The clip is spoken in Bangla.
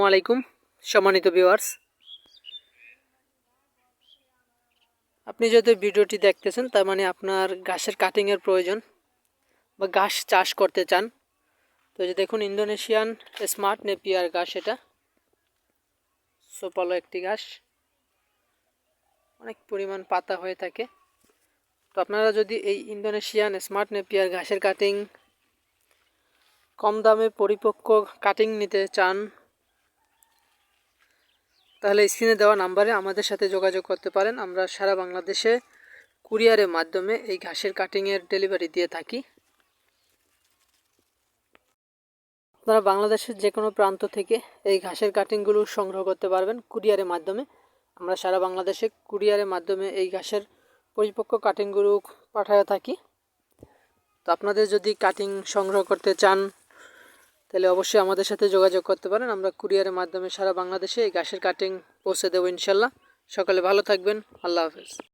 আলাইকুম, সম্মানিত ভিউয়ার্স আপনি যদি ভিডিওটি দেখতেছেন, তার মানে আপনার ঘাসের কাটিংয়ের প্রয়োজন বা ঘাস চাষ করতে চান। তো যে দেখুন ইন্দোনেশিয়ান স্মার্ট নেপিয়ার ঘাস এটা। সোপালো একটি ঘাস। অনেক পরিমাণ পাতা হয়ে থাকে। তো আপনারা যদি এই ইন্দোনেশিয়ান স্মার্ট নেপিয়ার ঘাসের কাটিং কম দামে পরিপক্ক কাটিং নিতে চান তাহলে স্ক্রিনে দেওয়া নাম্বারে আমাদের সাথে যোগাযোগ করতে পারেন। আমরা সারা বাংলাদেশে কুরিয়ারের মাধ্যমে এই ঘাসের কাটিংয়ের ডেলিভারি দিয়ে থাকি। আপনারা বাংলাদেশের যে কোনো প্রান্ত থেকে এই ঘাসের কাটিংগুলো সংগ্রহ করতে পারবেন কুরিয়ারের মাধ্যমে। আমরা সারা বাংলাদেশে কুরিয়ারের মাধ্যমে এই ঘাসের পরিপক্ক কাটিংগুলো পাঠাতে থাকি। তো আপনাদের যদি কাটিং সংগ্রহ করতে চান তাহলে অবশ্যই আমাদের সাথে যোগাযোগ করতে পারেন। আমরা কুরিয়ারের মাধ্যমে সারা বাংলাদেশে এই গ্যাসের কাটিং পৌঁছে দেবো ইনশাল্লাহ। সকালে ভালো থাকবেন। আল্লাহ হাফেজ।